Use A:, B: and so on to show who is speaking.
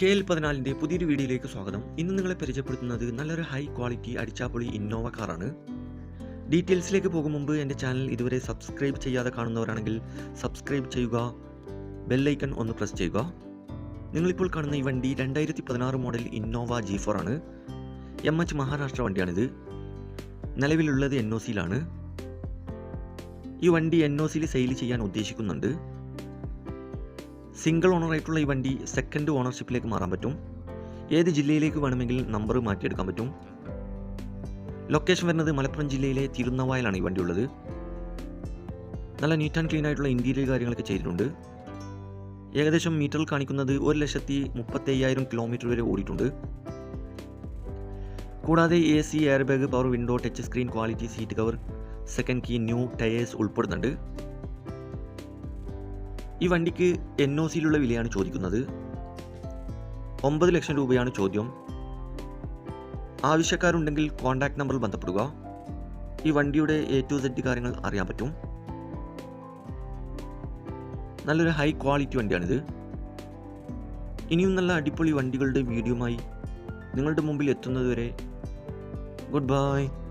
A: K L പതിനാലിന്റെ പുതിയൊരു വീഡിയോയിലേക്ക് സ്വാഗതം. ഇന്ന് നിങ്ങളെ പരിചയപ്പെടുത്തുന്നത് നല്ലൊരു ഹൈ ക്വാളിറ്റി അടിച്ചാപ്പൊളി ഇന്നോവ കാറാണ് ഡീറ്റെയിൽസിലേക്ക് പോകും മുമ്പ് എന്റെ ചാനൽ ഇതുവരെ സബ്സ്ക്രൈബ് ചെയ്യാതെ കാണുന്നവരാണെങ്കിൽ സബ്സ്ക്രൈബ് ചെയ്യുക ബെല്ലൈക്കൺ ഒന്ന് പ്രസ് ചെയ്യുക. നിങ്ങളിപ്പോൾ കാണുന്ന ഈ വണ്ടി രണ്ടായിരത്തി പതിനാറ് മോഡൽ ഇന്നോവ ജി ഫോർ ആണ്. എം എച്ച് മഹാരാഷ്ട്ര വണ്ടിയാണിത്. നിലവിലുള്ളത് എൻ ഒ സിയിലാണ് ഈ വണ്ടി എൻ ഒ സിയിൽ സെയിൽ ചെയ്യാൻ ഉദ്ദേശിക്കുന്നുണ്ട്. സിംഗിൾ ഓണറായിട്ടുള്ള ഈ വണ്ടി സെക്കൻഡ് ഓണർഷിപ്പിലേക്ക് മാറാൻ പറ്റും. ഏത് ജില്ലയിലേക്ക് വേണമെങ്കിൽ നമ്പർ മാറ്റിയെടുക്കാൻ പറ്റും. ലൊക്കേഷൻ വരുന്നത് മലപ്പുറം ജില്ലയിലെ തിരുനവായിലാണ് ഈ വണ്ടി ഉള്ളത്. നല്ല നീറ്റ് ആൻഡ് ക്ലീൻ ആയിട്ടുള്ള ഇന്റീരിയൽ കാര്യങ്ങളൊക്കെ ചെയ്തിട്ടുണ്ട്. ഏകദേശം മീറ്ററിൽ കാണിക്കുന്നത് ഒരു ലക്ഷത്തി മുപ്പത്തി അയ്യായിരം കിലോമീറ്റർ വരെ ഓടിയിട്ടുണ്ട്. കൂടാതെ A C air bag power window touch screen quality seat cover second key new tyres ഉൾപ്പെടുന്നുണ്ട്. ഈ വണ്ടിക്ക് എൻ ഒ സിയിലുള്ള വിലയാണ് ചോദിക്കുന്നത്. ഒമ്പത് ലക്ഷം രൂപയാണ് ചോദ്യം. ആവശ്യക്കാരുണ്ടെങ്കിൽ കോൺടാക്ട് നമ്പറിൽ ബന്ധപ്പെടുക. ഈ വണ്ടിയുടെ എ ടു സെഡ് കാര്യങ്ങൾ അറിയാൻ പറ്റും. നല്ലൊരു ഹൈ ക്വാളിറ്റി വണ്ടിയാണിത്. ഇനിയും നല്ല അടിപൊളി വണ്ടികളുടെ വീഡിയോമായി നിങ്ങളുടെ മുമ്പിൽ എത്തുന്നതുവരെ ഗുഡ് ബൈ